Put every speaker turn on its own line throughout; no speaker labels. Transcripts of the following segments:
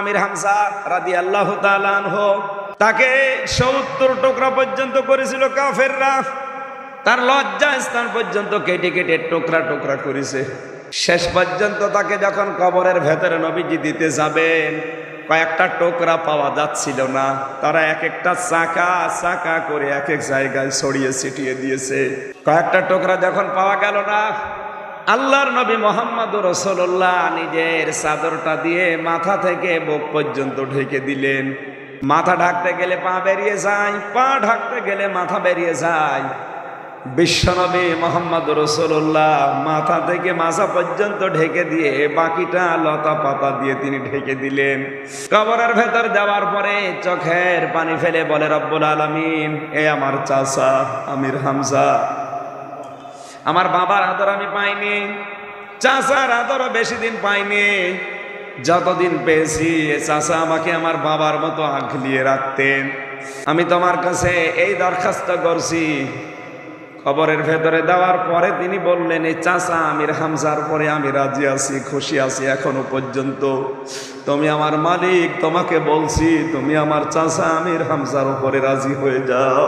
আমির হামসা রাদি আল্লাহ তাকে সত্তর টুকরা পর্যন্ত করেছিল কাফেররা। তার লজ্জা স্থান পর্যন্ত কেটে কেটে টুকরা টুকরা করেছে। শেষ পর্যন্ত তাকে যখন কবরের ভেতরে নবীজি দিতে যাবেন, কয়েকটা টোকরা পাওয়া যাচ্ছিল না। তারা এক একটা চাকা চাকা করে এক এক জায়গায় ছড়িয়ে ছিটিয়ে দিয়েছে। কয়েকটা টোকরা যখন পাওয়া গেল না আল্লাহর নবী মোহাম্মদ রসোল্লাহ নিজের চাদরটা দিয়ে মাথা থেকে বুক পর্যন্ত ঢেকে দিলেন। মাথা ঢাকতে গেলে পা বেরিয়ে যায়, পা ঢাকতে গেলে মাথা বেরিয়ে যায়। বিশ্বনবী মোহাম্মদ রসোল্লাহ মাথা থেকে মাথা পর্যন্ত ঢেকে দিয়ে বাকিটা লতা পাতা দিয়ে তিনি ঢেকে দিলেন। কবরের ভেতর যাওয়ার পরে চোখের পানি ফেলে বলে, রব্বুল আলমিন, এ আমার চাষা আমির হামজা। আমার বাবার আদর আমি পাইনি চাষার আদরও বেশি দিন পাইনি। যতদিন পেয়েছি চাষা আমাকে আমার বাবার মতো আঁকলিয়ে রাখতেন। আমি তোমার কাছে এই দরখাস্ত করছি। খবরের ভেতরে দেওয়ার পরে তিনি বললেন এই চাষা আমির হামজার পরে আমি রাজি আছি, খুশি আছি এখনও পর্যন্ত। তুমি আমার মালিক, তোমাকে বলছি, তুমি আমার চাষা আমির হামজার উপরে রাজি হয়ে যাও।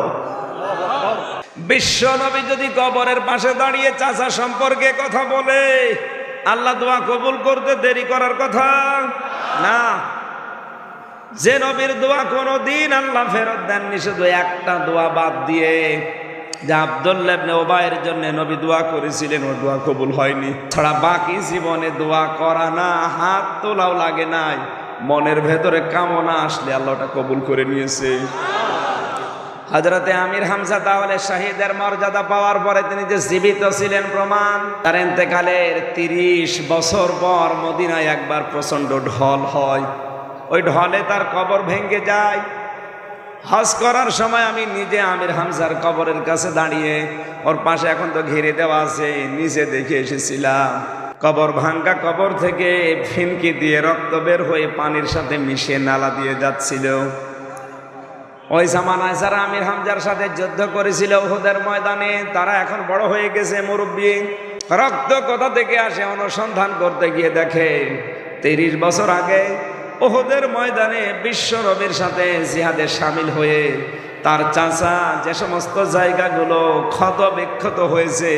বিশ্ব নবী যদি কবরের পাশে দাঁড়িয়ে চাচা সম্পর্কে কথা বলে, আল্লাহ দোয়া কবুল করতে দেরি করার কথা? না। যে নবীর দোয়া কোনো দিন আল্লাহ ফেরত দেননি, শুধু একটা দোয়া বাদ দিয়ে যে আবদুল্লাবনে ওবায়ের জন্য নবী দোয়া করেছিলেন, ও দোয়া কবুল হয়নি। ছাড়া বাকি জীবনে দোয়া করা না, হাত তোলাও লাগে নাই। মনের ভেতরে কামনা আসলে আল্লাহটা কবুল করে নিয়েছে। হজরতে আমির হামসা তাহলে শাহিদের মর্যাদা পাওয়ার পরে তিনি যে জীবিত ছিলেন প্রমাণ, তার এতেকালের তিরিশ বছর পর মদিনায় একবার প্রচণ্ড ঢল হয়। ওই ঢলে তার কবর ভেঙে যায়। হজ করার সময় আমি নিজে আমির হামসার কবরের কাছে দাঁড়িয়ে, ওর পাশে এখন তো ঘিরে দেওয়া আছে, নিজে দেখে এসেছিলাম। কবর ভাঙ্গা কবর থেকে ফিনকি দিয়ে রক্ত বের হয়ে পানির সাথে মিশিয়ে নালা দিয়ে যাচ্ছিল। ওই জামানায় যারা আমির হামজার সাথে যুদ্ধ করেছিল ওহুদের ময়দানে তারা এখন বড় হয়ে গেছে মুরব্বী। রক্ত কোথা থেকে আসে অনুসন্ধান করতে গিয়ে দেখে তিরিশ বছর আগে ওহুদের ময়দানে বিশ্ব নবীর সাথে জিহাদে সামিল হয়ে তার চাচা যে সমস্ত জায়গাগুলো ক্ষত বিক্ষত হয়েছে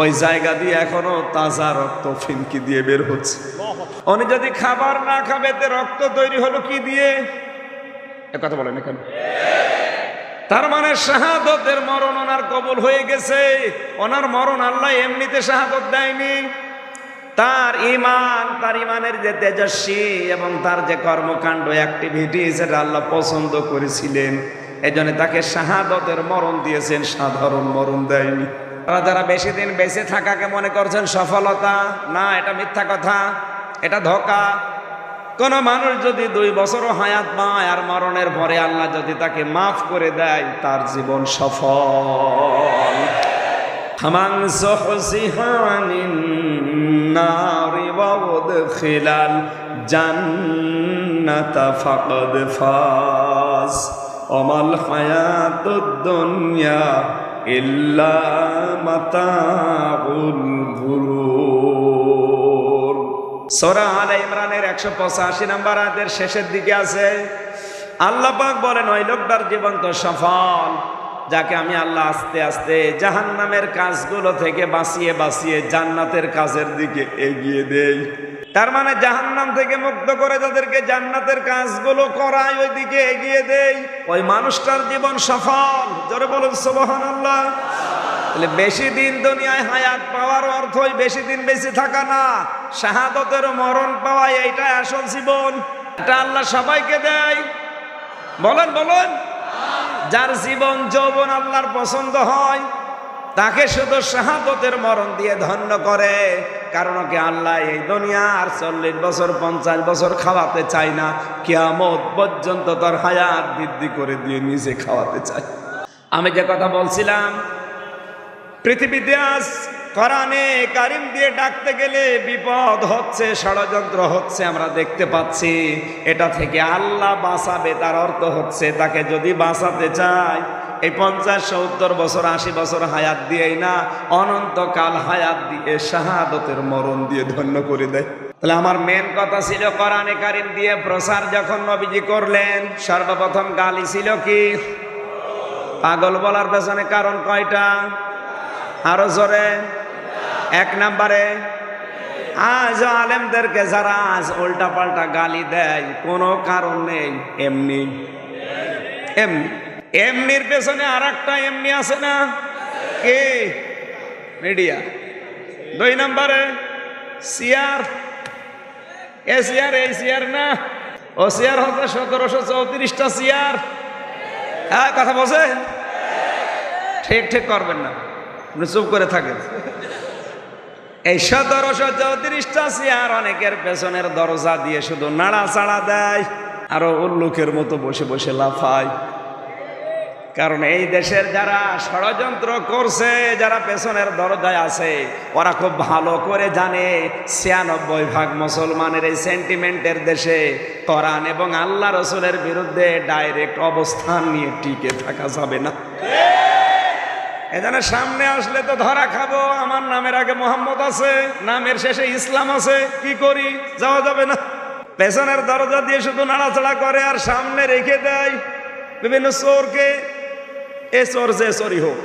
ওই জায়গা দিয়ে এখনও তাজা রক্ত ফিনকি দিয়ে বের হচ্ছে। উনি যদি খাবার না খাবে তে রক্ত তৈরি হলো কি দিয়ে? কথা বলেন কেন তার মানে শাহাদতের মরণ ওনার কবুল হয়ে গেছে। ওনার মরণ আল্লাহ এমনিতে শাহাদত দেয়নি। তার ইমান তার ইমানের যে তেজস্বী এবং তার যে কর্মকাণ্ড অ্যাক্টিভিটি সেটা আল্লাহ পছন্দ করেছিলেন। এই তাকে শাহাদতের মরণ দিয়েছেন, সাধারণ মরণ দেয়নি। তারা যারা বেশি দিন বেঁচে থাকাকে মনে করছেন সফলতা, না, এটা মিথ্যা কথা, এটা ধোকা। কোন মানুষ যদি দুই বছর হায়াত পায় আর মরণের পরে আল্লাহ যদি তাকে মাফ করে দেয়, তার জীবন সফল। হামাং সহসিহানিন নারি ওয়াদখিলাল জান্নাতা ফাকাদ ইল্লা মাতাউল গুরুর সোরা আল ইমরানের একশো পঁচাশি নাম্বার আয়াতের শেষের দিকে আছে, আল্লাহ পাক বলেন, ওই লোকটার জীবন তো সফল, যাকে আমি আল্লাহ আস্তে আস্তে জাহান্নামের কাজগুলো থেকে বাঁচিয়ে বাঁচিয়ে জান্নাতের কাজের দিকে এগিয়ে দেই। তার মানে জাহান্নাম থেকে মুক্ত করে যাদেরকে জান্নাতের কাজগুলো করায় ওই দিকে এগিয়ে দেই। ওই মানুষটার জীবন সফল, জোরে বলুন সোবহান আল্লাহ তাহলে বেশি দিন দুনিয়ায় হায়াত পাওয়ার অর্থই বেশি দিন বেশি থাকা না। শাহাদতের মরণ পাওয়া এইটা আসল জীবন। এটা আল্লাহ সবাইকে দেয়। বলেন বলেন। যার জীবন যৌবন আল্লাহর পছন্দ হয়, তাকে শুধু শাহাদতের মরণ দিয়ে ধন্য করে। কারণ কি আল্লাহ এই দুনিয়া আর চল্লিশ বছর, পঞ্চাশ বছর খাওয়াতে চায় না। কিয়ামত পর্যন্ত তার হায়াত বৃদ্ধি করে দিয়ে নিজে খাওয়াতে চায়। আমি যে কথা বলছিলাম পৃথিবীতে আজ কোরআনে কারিম দিয়ে ডাকতে গেলে বিপদ হচ্ছে, ষড়যন্ত্র হচ্ছে, আমরা দেখতে পাচ্ছি। এটা থেকে আল্লাহ বাঁচাবে, তার অর্থ হচ্ছে তাকে যদি বাঁচাতে চায়, এই পঞ্চাশ, সত্তর বছর, আশি বছর হায়াত দিয়েই না, অনন্তকাল হায়াত দিয়ে শাহাদতের মরণ দিয়ে ধন্য করে দেয়। তাহলে আমার মেন কথা ছিল কোরআনে কারিম দিয়ে প্রসার যখন নবীজি করলেন, সর্বপ্রথম গালি ছিল কি? পাগল বলার পেছনে কারণ কয়টা? আরও জোরে। এক নাম্বারে আজ আলেমদেরকে যারা আজ উল্টা পাল্টা গালি দেয়, কোনো কারণ নেই। এমনি। এমনি। এমনির পেছনে আর একটা এমনি আছে না? কে? মিডিয়া। দুই নাম্বারে সিয়ার এ সিয়ার এই সিয়ার না? ও সিয়ার হচ্ছে সতেরোশো চৌত্রিশটা সিয়ার হ্যাঁ কথা বলছে? ঠিক ঠিক করবেন না। চুপ করে থাকেন। এই সতেরোশো চৌত্রিশটা চেয়ার অনেকের পেছনের দরজা দিয়ে শুধু নাড়া চাড়া দেয়, আরও উল্লুকের মতো বসে বসে লাফায়। কারণ এই দেশের যারা ষড়যন্ত্র করছে, যারা পেছনের দরজায় আছে, ওরা খুব ভালো করে জানে ছিয়ানব্বই ভাগ মুসলমানের এই সেন্টিমেন্টের দেশে কোরআন এবং আল্লাহ রসুলের বিরুদ্ধে ডাইরেক্ট অবস্থান নিয়ে টিকে থাকা যাবে না। এজন্য সামনে আসলে তো ধরা খাব। আমার নামের আগে মোহাম্মদ আছে, নামের শেষে ইসলাম আছে, কি করি? যাওয়া যাবে না। পেছনের দরজা দিয়ে শুধু নাড়াচাড়া করে আর সামনে রেখে দেয়। বিভিন্ন চোরকে, এ চোর যে চোরই হোক।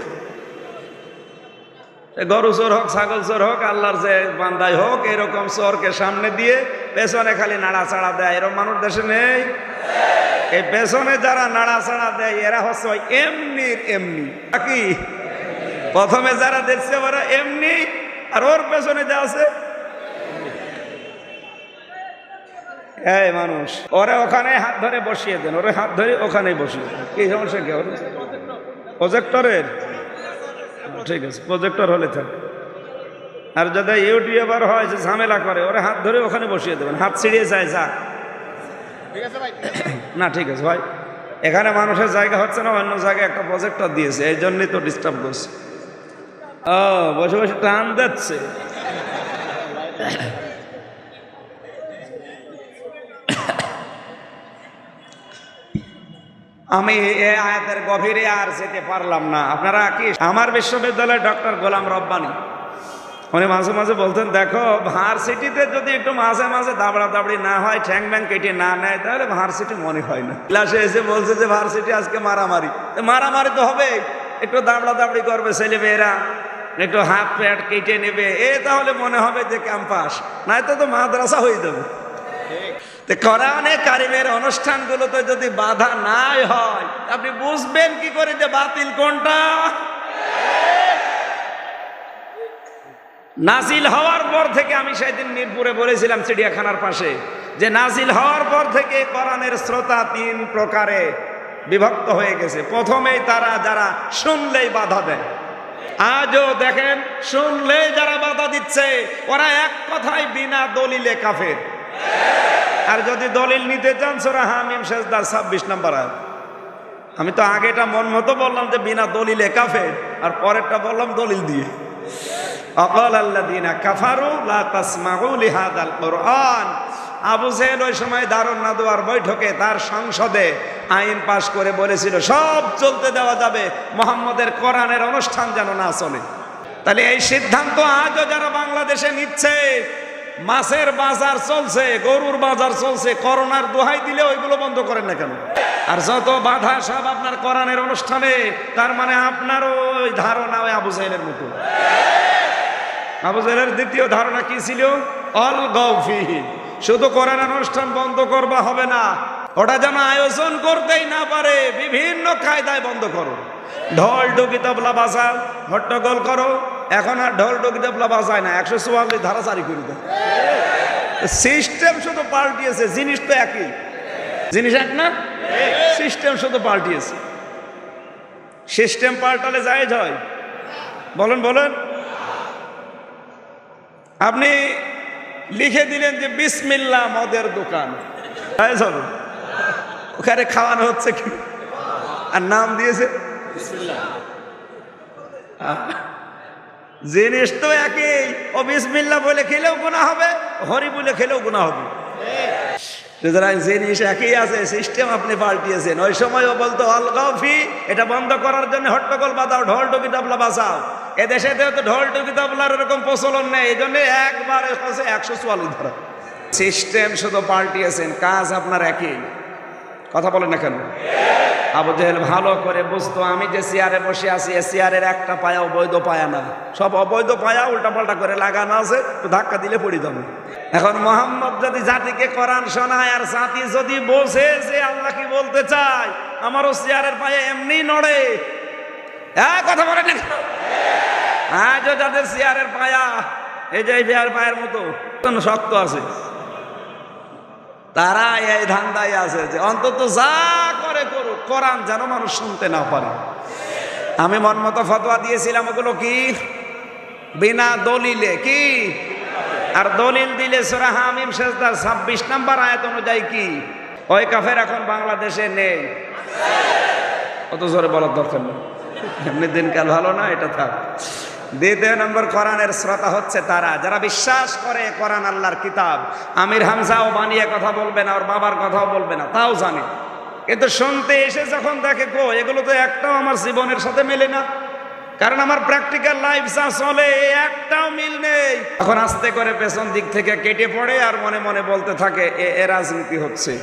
গরু চোর হোক, ছাগল চোর হোক, আল্লাহর যে বান্দাই হোক, এরকম চোরকে সামনে দিয়ে পেছনে খালি নাড়াচাড়া দেয়। এরকম মানুষ দেশে নেই। এই পেছনে যারা নাড়াচাড়া দেয়, এরা হচ্ছে ওই এমনির এমনি। কি প্রথমে যারা দেখছে ওরা এমনি আর ওর পেছনে যা আছে। এই মানুষ ওরা ওখানে হাত ধরে বসিয়ে দেন ওরে হাত ধরে ওখানে বসিয়ে দেন। কি সমস্যা কি? ওর প্রজেক্টরের ঠিক আছে প্রজেক্টর হলে থাক। আর যদি ইউটিউবার হয় যে ঝামেলা করে ওরা হাত ধরে ওখানে বসিয়ে দেবেন হাত ছিঁড়িয়ে যায় যা না ঠিক আছে ভাই। এখানে মানুষের জায়গা হচ্ছে না অন্য জায়গায় একটা প্রজেক্টর দিয়েছে এই জন্যই তো ডিস্টার্ব করছে। ও, বসে বসে টান দিচ্ছে। আমি এই আয়াতের গভীরে আর যেতে পারলাম না। আপনারা কি আমার বিশ্ববিদ্যালয়ে ডক্টর গোলাম রব্বানি? উনি মাঝে মাঝে বলতেন, দেখো, ভার্সিটিতে যদি একটু মাঝে মাঝে দাবড়া দাবড়ি না হয়, ঠ্যাং ব্যাং কেটে না নেয়, তাহলে ভার্সিটি মনে হয় না। ক্লাসে এসে বলছে যে, ভার্সিটি আজকে মারামারি। মারামারি তো হবে একটু দাবড়া দাবড়ি করবে ছেলে মেয়েরা একটু হাত প্যাট কেটে নেবে। এ তাহলে মনে হবে যে ক্যাম্পাস। নয়তো তো মাদ্রাসা হয়ে যাবে। কোরআনে কারিমের অনুষ্ঠানগুলোতে যদি বাধা নাই হয়, আপনি বুঝবেন কি করে যে বাতিল কোনটা? নাজিল হওয়ার পর থেকে আমি সেদিন মিরপুরে বলেছিলাম চিড়িয়াখানার পাশে যে নাজিল হওয়ার পর থেকে কোরআনের শ্রোতা তিন প্রকারে বিভক্ত হয়ে গেছে। প্রথমেই তারা যারা শুনলেই বাধা দেয়। আজও দেখেন শুনলে যারা বাধা দিচ্ছে, ওরা এক কথায় বিনা দলিলে কাফের। আর যদি দলিল নিতে চান, সোরা হামিম শেষদার ছাব্বিশ নাম্বার। আমি তো আগেটা মন মতো বললাম যে বিনা দলিলে কাফের, আর পরেরটা বললাম দলিল দিয়ে। অকল আল্লাদিনা কাফারু লা তাসমাউ লিহাদাল কোরআন। আবু জেহেল ওই সময় দারুণ নাদুয়ার বৈঠকে তার সংসদে আইন পাশ করে বলেছিল, সব চলতে দেওয়া যাবে, মোহাম্মদের কোরআনের অনুষ্ঠান যেন না চলে। তাহলে এই সিদ্ধান্ত আজও যারা বাংলাদেশে নিচ্ছে, মাছের বাজার চলছে, গরুর বাজার চলছে, করোনার দোহাই দিলে ওইগুলো বন্ধ করেন না কেন? আর যত বাধা সব আপনার কোরআনের অনুষ্ঠানে, তার মানে আপনার ওই ধারণা ওই আবু জাহেলের মতো। আবু জাহেলের দ্বিতীয় ধারণা কি ছিল? অল গৌফিহি শুধু কোরআন অনুষ্ঠান বন্ধ করবা হবে না। ওটা যেন আয়োজন করতেই না পারে, বিভিন্ন কায়দায় বন্ধ করো। ঢোল ডুকি তবলা বাজাও হট্টগোল করো। এখন আর ঢোল ডুকি তবলা বাজায় না, একশো চুয়াল্লিশ ধারা জারি করে দেয় সিস্টেম শুধু পাল্টিয়েছে, জিনিস তো একই। জিনিস এক না? সিস্টেম শুধু পাল্টিয়েছে। সিস্টেম পাল্টালে যায় হয়। বলেন বলেন। আপনি লিখে দিলেন যে বিসমিল্লা মদের দোকান। ওখানে খাওয়ানো হচ্ছে কি? আর নাম দিয়েছে? জিনিস তো একই। ও বিসমিল্লা বলে খেলেও গুণা হবে হরি বলে খেলেও গুণা হবে। সুতরাং জিনিস একই আছে সিস্টেম আপনি পাল্টিয়েছেন। ওই সময়ও বলতো অলগফি এটা বন্ধ করার জন্য হট্টগোল বাঁধাও ঢোল টুকি তবলা বাঁচাও। এদেশে তো ঢোল টুকি তবলার এরকম প্রচলন নেই, এই জন্য একবারে হচ্ছে একশো চুয়াল্লিশ ধরা। সিস্টেম শুধু পাল্টিয়েছেন, কাজ আপনার একই। কথা বলেন না কেন? আবু জেহেল ভালো করে বুঝতো, আমি যে চেয়ারে বসে আছি, এ চেয়ারের একটা পায়া অবৈধ পায়া না। সব অবৈধ পায়া উল্টা পাল্টা করে লাগানো আছে তো ধাক্কা দিলে পড়ি যাবে। এখন মোহাম্মদ যদি জাতিকে কোরআন শোনায়, আর জাতি যদি বসে যে আল্লাহ কি বলতে চায়, আমারও চেয়ারের পায়ে এমনি নড়ে। হ্যাঁ কথা কেন? হ্যাঁ যাদের চেয়ারের পায়া, এই যে চেয়ার পায়ের মতো শক্ত আছে। তারা এই ধান্দায় আছে যে অন্তত যা করে করুক কোরআন যেন মানুষ শুনতে না পারে। আমি মন মতো ফতোয়া দিয়েছিলাম, ওগুলো কি? বিনা দলিলে, কি? আর দলিল দিলে সোরা হামিম শেষদার ছাব্বিশ নাম্বার আয়াত অনুযায়ী কি? ওই কাফের এখন বাংলাদেশে নেই। অত জোরে বলার দরকার নেই। এমনি দিনকাল ভালো না, এটা থাক। দ্বিতীয় নম্বর, কোরআনের শ্রোতা হচ্ছে তারা। যারা বিশ্বাস করে কোরআন আল্লাহর কিতাব, আমির হামজাও বানিয়ে কথা বলবে না, ওর বাবার কথাও বলবে না, তাও জানে। কিন্তু শুনতে এসে যখন দেখে, গো, এগুলো তো একটাও আমার জীবনের সাথে মেলে না। কারণ আমার প্র্যাকটিক্যাল লাইফ যা চলে একটাও মিল নেই। এখন আস্তে করে পেছন দিক থেকে কেটে পড়ে আর মনে মনে বলতে থাকে, এ রাজনীতি হচ্ছে।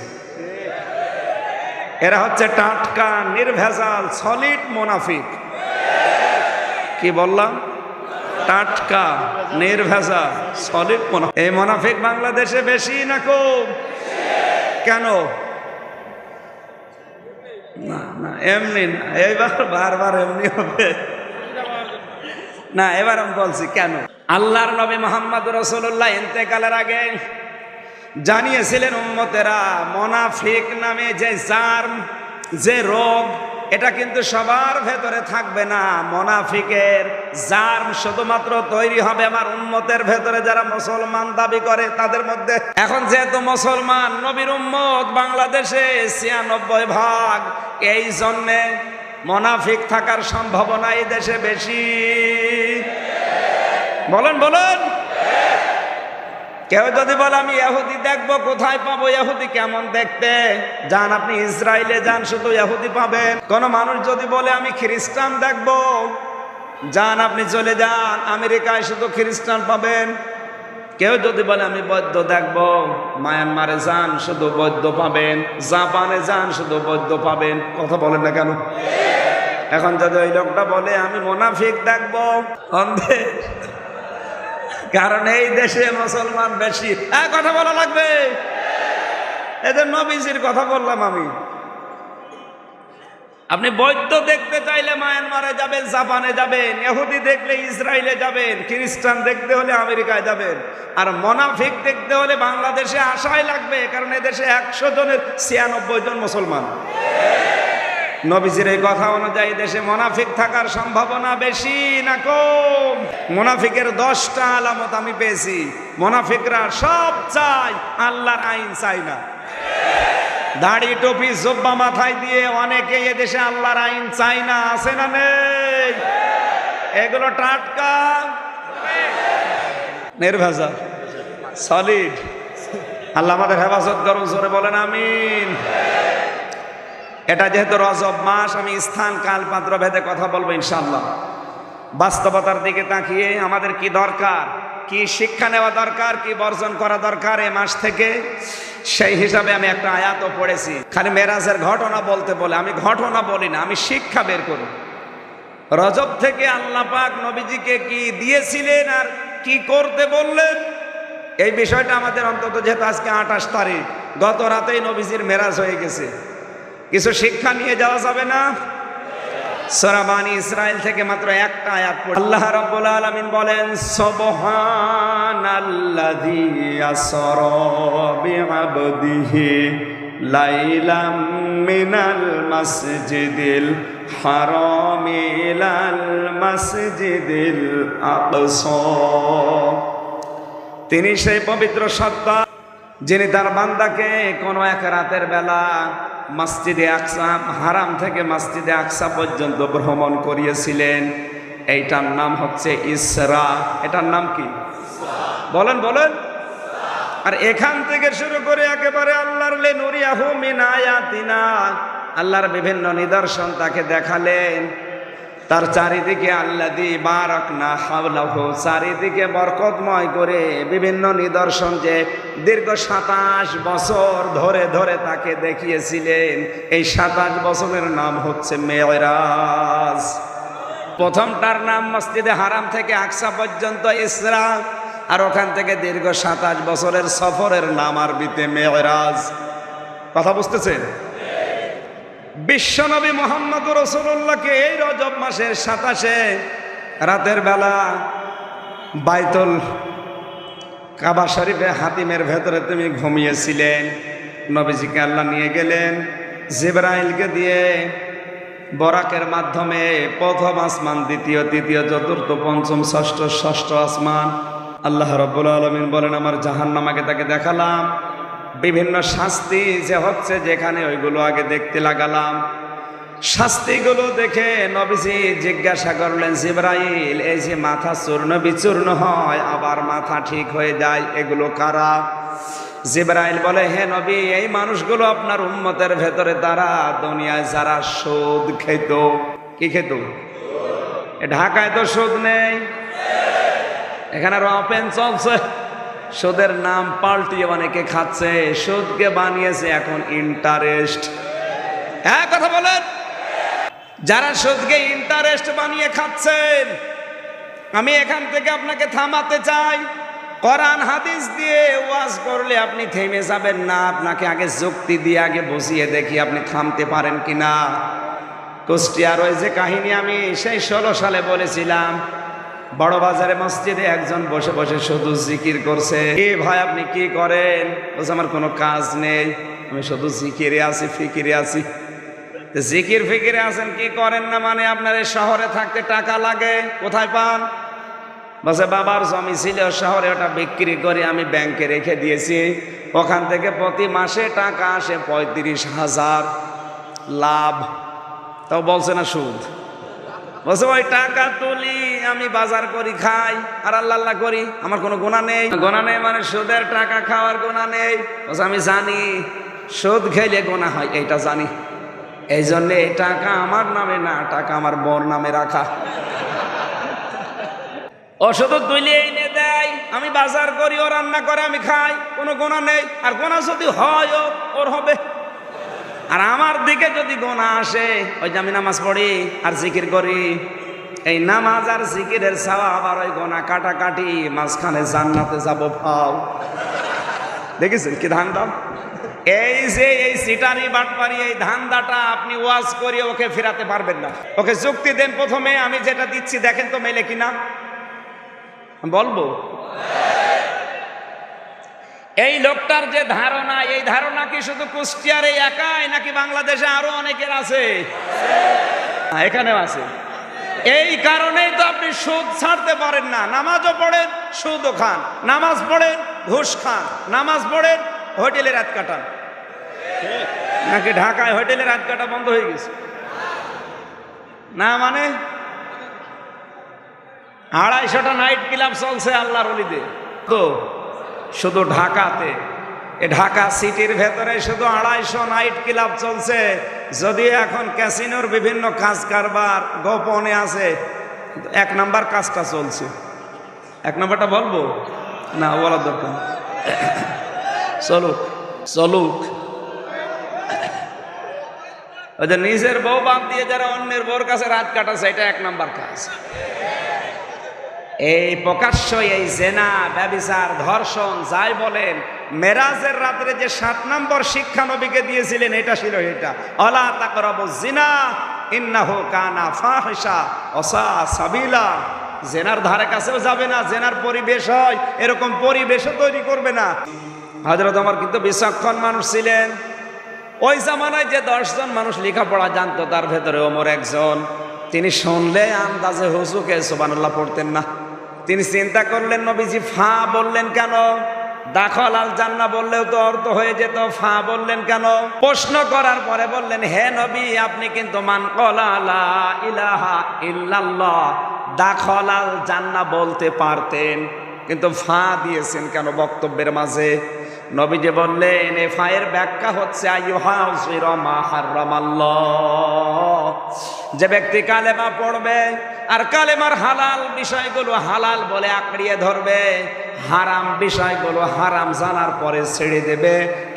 এরা হচ্ছে টাটকা, নির্ভেজাল সলিড মোনাফিক। কি বললাম? টাটকা, নির্ভেজাল সলিড মোনা এই মোনাফিক বাংলাদেশে বেশি না কম? কেন? না না, এমনি না। এইবার বারবার এমনি হবে। না, এবার আমি বলছি কেন? আল্লাহর নবী মোহাম্মদ রসুল্লাহ ইন্তেকালের আগে জানিয়েছিলেন উম্মতেরা, মোনাফিক নামে যে জার্ম, যে রোগ এটা কিন্তু সবার ভেতরে থাকবে না। মোনাফিকের জার্ম শুধুমাত্র তৈরি হবে আমার উম্মতের ভেতরে, যারা মুসলমান দাবি করে তাদের মধ্যে। এখন যেহেতু মুসলমান, নবীর উম্মত বাংলাদেশে ছিয়ানব্বই ভাগ, এই জন্যে মোনাফিক থাকার সম্ভাবনা এই দেশে বেশি। বলেন বলেন। কেউ যদি বলে, আমি ইহুদি, দেখব কোথায় পাবো ইহুদি, কেমন দেখতে? যান, আপনি ইসরায়েলে যান, শুধু ইহুদি পাবেন। কোন মানুষ যদি বলে, আমি খ্রিস্টান দেখব, যান, আপনি চলে যান। আমেরিকায় শুধু খ্রিস্টান পাবেন। কেউ যদি বলে, আমি বৌদ্ধ দেখব, মায়ানমারে যান, শুধু বৌদ্ধ পাবেন। জাপানে যান, শুধু বৌদ্ধ পাবেন। কথা বলেন না কেন? এখন যদি ওই লোকটা বলে, আমি মোনাফিক দেখব, অন্ধে কারণ এই দেশে মুসলমান বেশি। হ্যাঁ কথা বলা লাগবে? এদের নবীজির কথা বললাম আমি। আপনি বৈদ্য দেখতে চাইলে মায়ানমারে যাবেন, জাপানে যাবেন এহুদি দেখলে ইসরায়েলে যাবেন, খ্রিস্টান দেখতে হলে আমেরিকায় যাবেন, আর মোনাফিক দেখতে হলে বাংলাদেশে আসাই লাগবে, কারণ এদেশে একশো জনের ছিয়ানব্বই জন মুসলমান। নবীজির এই কথা অনুযায়ী দেশে মোনাফিক থাকার সম্ভাবনা বেশি না কম? মোনাফিকের দশটা আলামত আমি পেয়েছি। মোনাফিকরা সব চাই আল্লাহর আইন চাই না। দাড়ি, টুপি, জব্বা মাথায় দিয়ে অনেকে এদেশে আল্লাহর আইন চাই না, আছে না নেই? এগুলো টাটকা? নির্ভেজা। সলিড। আল্লাহ আমাদের হেফাজত করুন, জোরে বলেন, আমিন। এটা যেহেতু রজব মাস, আমি স্থান, কাল, পাত্র ভেদে কথা বলব ইনশাল্লাহ বাস্তবতার দিকে তাকিয়ে আমাদের কি দরকার? কি শিক্ষা নেওয়া দরকার? কি বর্জন করা দরকার এ মাস থেকে? সেই হিসাবে আমি একটা আয়াতও পড়েছি। খালি মেরাজের ঘটনা বলতে বলে, আমি ঘটনা বলি না, আমি শিক্ষা বের করি। রজব থেকে আল্লাহ পাক নবীজিকে কি দিয়েছিলেন আর কি করতে বললেন? এই বিষয়টা আমাদের অন্তত যেহেতু আজকে আঠাশ তারিখ, গত রাতেই নবীজির মেরাজ হয়ে গেছে। কিছু শিক্ষা নিয়ে যাওয়া যাবে না? সরাবানি ইসরায়েল থেকে মাত্র একটা আয়াত পড়ে। আল্লাহ রাব্বুল আলামিন বলেন, সুবহানাল্লাযী আসরা বিআবদিহি লাইলাম মিনাল মাসজিদিল হারাম ইলাল মাসজিদিল আকসা। তিনি সেই পবিত্র সত্তা যিনি তার বান্দাকে কোনো এক রাতের বেলা মসজিদে আকসা, হারাম থেকে মসজিদে আকসা পর্যন্ত ভ্রমণ করিয়েছিলেন। এইটার নাম হচ্ছে ইসরা। এটার নাম কি? বলেন বলেন। আর এখান থেকে শুরু করে একেবারে আল্লাহর লে নুরিয়াহু মিন আল্লাহর বিভিন্ন নিদর্শন তাকে দেখালেন। তার চারিদিকে আল্লাদি বারাক না হাওলাহ, চারিদিকে বরকতময় করে বিভিন্ন নিদর্শন যে দীর্ঘ সাতাশ বছর ধরে ধরে তাকে দেখিয়েছিলেন। এই সাতাশ বছরের নাম হচ্ছে মেয়রাজ। প্রথমটার নাম মসজিদে হারাম থেকে আকসা পর্যন্ত ইসরা, আর ওখান থেকে দীর্ঘ সাতাশ বছরের সফরের নাম আরবিতে মেয়রাজ। কথা বুঝতেছেন? বিশ্বনবী মোহাম্মদ রসুল্লাহকে এই রজব মাসের সাতাশে রাতের বেলা বাইতুল কাবা শরীফে হাতিমের ভেতরে তুমি ঘুমিয়েছিলেন। নবীজিকে আল্লাহ নিয়ে গেলেন, জিব্রাইলকে দিয়ে বরাকের মাধ্যমে প্রথম আসমান, দ্বিতীয়, তৃতীয়, চতুর্থ, পঞ্চম, ষষ্ঠ ষষ্ঠ আসমান। আল্লাহ রব্বুল আলমিন বলেন, আমার জাহান্নামাকে তাকে দেখালাম। বিভিন্ন শাস্তি যে হচ্ছে যেখানে ওইগুলো আগে দেখতে লাগালাম। শাস্তিগুলো দেখে নবীজি জিজ্ঞাসা করলেন, জিব্রাইল, এই যে মাথা চূর্ণ বিচূর্ণ হয়, আবার মাথা ঠিক হয়ে যায়, এগুলো কারা? জিব্রাইল বলে, হে নবী, এই মানুষগুলো আপনার উম্মতের ভেতরে তারা দুনিয়ায় যারা সুদ খেত। কি খেত? ঢাকায় তো সুদ নেই। এখানে আর ওপেন চলছে। সুদের নাম পাল্টিয়ে অনেকে খাচ্ছে, সুদকে বানিয়েছে এখন ইন্টারেস্ট হ্যাঁ কথা বলেন। যারা সুদকে ইন্টারেস্ট বানিয়ে খাচ্ছেন, আমি এখান থেকে আপনাকে থামাতে চাই। কোরআন, হাদিস দিয়ে ওয়াজ করলে আপনি থেমে যাবেন না, আপনাকে আগে যুক্তি দিয়ে আগে বসিয়ে দেখি আপনি থামতে পারেন কি না কুষ্টিয়ার ওই যে কাহিনী আমি সেই ষোলো সালে বলেছিলাম বড় বাজারে মসজিদে একজন বসে বসে শুধু জিকির করছে। এ ভাই, আপনি কি করেন? বলছে, আমার কোনো কাজ নেই। আমি শুধু জিকিরে আছি, ফিকিরে আছি। জিকির, ফিকিরে আছেন, কি করেন না মানে আপনার এই শহরে থাকতে টাকা লাগে? কোথায় পান? বলছে, বাবার জমি ছিল শহরে, ওটা বিক্রি করে আমি ব্যাংকে রেখে দিয়েছি। ওখান থেকে প্রতি মাসে টাকা আসে পঁয়ত্রিশ হাজার। লাভ। তাও বলছে না সুদ। বলছে, ওই টাকা তুলি, আমি বাজার করি, খাই। আর আল্লাহ আল্লাহ করি, আমার কোনো গোনা নেই। গোনা নেই মানে সুদের টাকা খাওয়ার গোনা নেই। বলছে, আমি জানি, সুদ খেলে গোনা হয়, এইটা জানি। এই জন্যে টাকা আমার নামে না, টাকা আমার বর নামে রাখা। শুধু তুলে, এনে দেয়। আমি বাজার করি, ও রান্না করে, আমি খাই, কোনো গোনা নেই। আর গোনা যদি হয়, ওর হবে। আর আমার দিকে যদি গোনা আসে, ওই যে আমি নামাজ পড়ি আর জিকির করি, এই নামাজ আর জিকিরের ছাওয়া আবার ওই গোনা কাটাকাটি মাঝখানে জান্নাতে যাব পাও দেখেছেন কি ধান দাম এই যে এই সিটারি বাটপারি, এই ধান্দাটা আপনি ওয়াজ করিয়ে ওকে ফেরাতে পারবেন না। ওকে যুক্তি দেন প্রথমে, আমি যেটা দিচ্ছি, দেখেন তো মেলে কিনা? বলব? এই লোকটার যে ধারণা এই ধারণা কি শুধু কুষ্টিয়ারে একাই নাকি বাংলাদেশে আরও অনেকের আছে? হ্যাঁ, এখানেও আছে। এই কারণেই তো আপনি সুদ ছাড়তে পারেন না। নামাজও পড়েন সুদও খান। নামাজ পড়েন ঘুষ খান। নামাজ পড়েন হোটেলে রাত কাটান। নাকি ঢাকায় হোটেলে রাত কাটা বন্ধ হয়ে গেছে? না মানে? আড়াইশোটা নাইট ক্লাব চলছে আল্লাহর অলিতে তো শুধু ঢাকাতে। ঢাকা সিটির ভেতরে শুধু আড়াইশো নাইট ক্লাব চলছে। যদি এখন ক্যাসিনোর বিভিন্ন কাজ কারবার গোপনে আছে, এক নাম্বার কাজটা চলছে। এক নাম্বারটা বলব? না, বলার দরকার চলুক চলুক। যে নিজের বউ বাদ দিয়ে যারা অন্যের বউর কাছে রাত কাটাছে এটা এক নাম্বার কাজ। এই প্রকাশ্য এই জেনা, ব্যবিচার, ধর্ষণ, যাই বলেন, মেরাজের রাত্রে যে সাত নম্বর শিক্ষা নবীকে দিয়েছিলেন, এটা ছিল এটা। অলা তাকরব জিনা, ইন্নাহু কানা ফাহিশা, অসা সাবিলা। জেনার ধারে কাছেও যাবে না, জেনার পরিবেশ হয়, এরকম পরিবেশও তৈরি করবে না। হজরত আমার কিন্তু বিচক্ষণ মানুষ ছিলেন। ওই জামানায় যে দশজন মানুষ লেখাপড়া জানতো, তার ভেতরে ওমর একজন। তিনি শুনলে আন্দাজে হুসুকে সোবানুল্লাহ পড়তেন না। তিনি চিন্তা করলেন, নবীজি ফা বললেন কেন? দাখল আল জান্না বললেও তো অর্থ হয়ে যেত, ফা বললেন কেন? প্রশ্ন করার পরে বললেন, হে নবী, আপনি কিন্তু মান কলালা ইলাহা ইল্লাল্লাহ, দাখল আল জান্না বলতে পারতেন, কিন্তু ফা দিয়েছেন কেন বক্তব্যের মাঝে? নবীজি বললেন, এ ফায়ের ব্যাখ্যা হচ্ছে যে ব্যক্তি কালেমা পড়বে আর কালেমার হালাল বিষয়গুলো হালাল বলে আঁকড়িয়ে ধরবে, হারাম বিষয়গুলো হারাম জানার পরে ছেড়ে দেবে,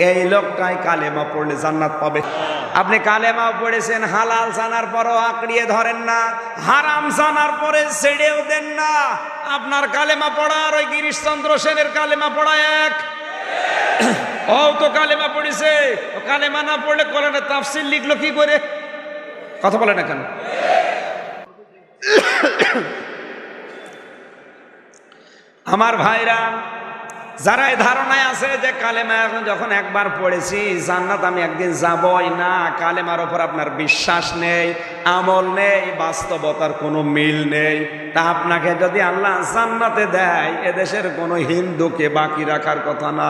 এই লোকটাই কালেমা পড়লে জান্নাত পাবে। আপনি কালেমা পড়েছেন, হালাল জানার পরও আঁকড়িয়ে ধরেন না, হারাম জানার পরে ছেড়েও দেন না। আপনার কালেমা পড়া আর ওই গিরিশচন্দ্র সেনের কালেমা পড়া এক। ও, তো কালেমা পড়েছে। কালেমা না পড়লে কোরআনে তাফসিল লিখলো কি করে? কথা বলে না কেন? আমার ভাইরা যারা এই ধারণায় আছে যে কালেমা এখন যখন একবার পড়েছি, জান্নাত আমি একদিন যাবই না। কালেমার ওপর আপনার বিশ্বাস নেই, আমল নেই, বাস্তবতার কোনো মিল নেই। তা আপনাকে যদি আল্লাহ জান্নাতে দেয়, এদেশের কোনো হিন্দুকে বাকি রাখার কথা না।